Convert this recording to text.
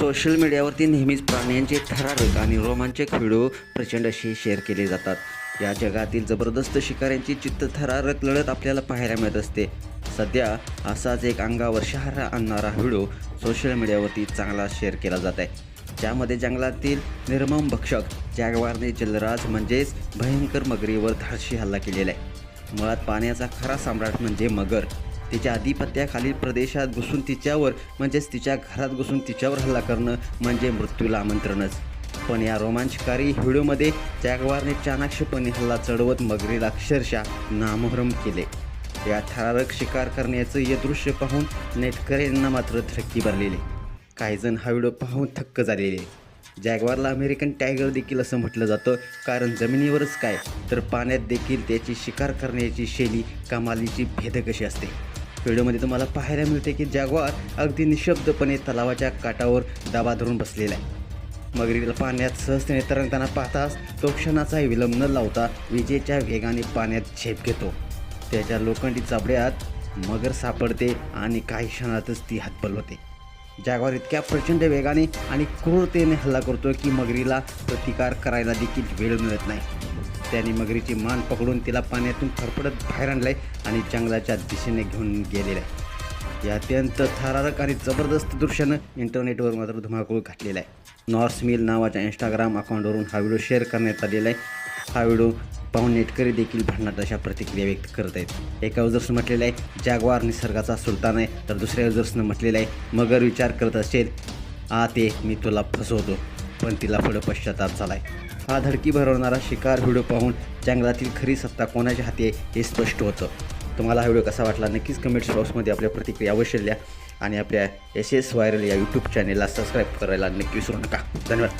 Social मीडियावरती नेहमीच प्राण्यांचे थरारक आणि रोमांचक व्हिडिओ प्रचंड असे शेअर केले जातात. या जगातील जबरदस्त शिकाऱ्यांची चित्त थरारक लढत आपल्याला पाहायला मिळत असते. सध्या असाच एक अंगावर शहारा आणणारा व्हिडिओ सोशल मीडियावरती चांगला शेअर केला जात आहे. ज्यामध्ये जंगलातील निर्मम भक्षक जॅगवारने जलराज म्हणजेच भयंकर मगरीवर धाडशी हल्ला केलेला आहे. मुळात पाण्याचा खरा सम्राट म्हणजे मगर. तिच्या आधिपत्याखालील प्रदेशात घुसून तिच्यावर म्हणजेच तिच्या घरात घुसून तिच्यावर हल्ला करणं म्हणजे मृत्यूला आमंत्रणच. पण या रोमांचकारी व्हिडिओमध्ये जॅगवारने चाणाक्षपणे हल्ला चढवत मगरीला अक्षरशः नामोहरम केले. या थरारक शिकार करण्याचं हे दृश्य पाहून नेटकऱ्यांना मात्र धक्की भरलेली. काही जण हा व्हिडिओ पाहून थक्क झालेले. जॅगवारला अमेरिकन टायगर देखील असं म्हटलं जातं कारण जमिनीवरच काय तर पाण्यात देखील त्याची शिकार करण्याची शैली कमालीची भेदकशी असते? व्हिडिओमध्ये तुम्हाला पाहायला मिळते की जागवार अगदी निशब्दपणे तलावाच्या काठावर दाबा धरून बसलेला आहे. मगरीला पाण्यात सहजतेने तरंगताना पाहताच तो क्षणाचाही विलंब न लावता विजेच्या वेगाने पाण्यात झेप घेतो. त्याच्या लोखंडी चाबड्यात मगर सापडते आणि काही क्षणातच ती हातबल होते. जागवार इतक्या प्रचंड वेगाने आणि क्रूरतेने हल्ला करतो की मगरीला प्रतिकार करायला देखील वेळ मिळत नाही. त्याने मगरीची मान पकडून तिला पाण्यातून फरफडत बाहेर आणलंय आणि जंगलाच्या दिशेने घेऊन गेलेलं आहे. या अत्यंत थरारक आणि जबरदस्त दृश्यानं इंटरनेटवर मात्र धुमाकूळ घातलेला आहे. नॉर्स मिल नावाच्या इंस्टाग्राम अकाउंटवरून हा व्हिडिओ शेअर करण्यात आलेला आहे. हा व्हिडिओ पाहून नेटकरी देखील भांडणात अशा प्रतिक्रिया व्यक्त करत आहेत. एका युजर्सनं म्हटलेलं आहे जागवार निसर्गाचा सुलतान आहे. तर दुसऱ्या युजर्सनं म्हटलेलं आहे मगर विचार करत असेल आ ते मी तुला फसवतो. पण तिला पुढं पश्चाताप झाला आहे हा धडकी भरवणारा शिकार व्हिडिओ पाहून जंगलातील खरी सत्ता कोणाच्या हाती आहे हे स्पष्ट होतं. तुम्हाला हा व्हिडिओ कसा वाटला नक्कीच कमेंट्स बॉक्समध्ये आपल्या प्रतिक्रिया अवश्य द्या आणि आपल्या एस एस व्हायरल या यूट्यूब चॅनेलला सबस्क्राईब करायला नक्की विसरू नका. धन्यवाद.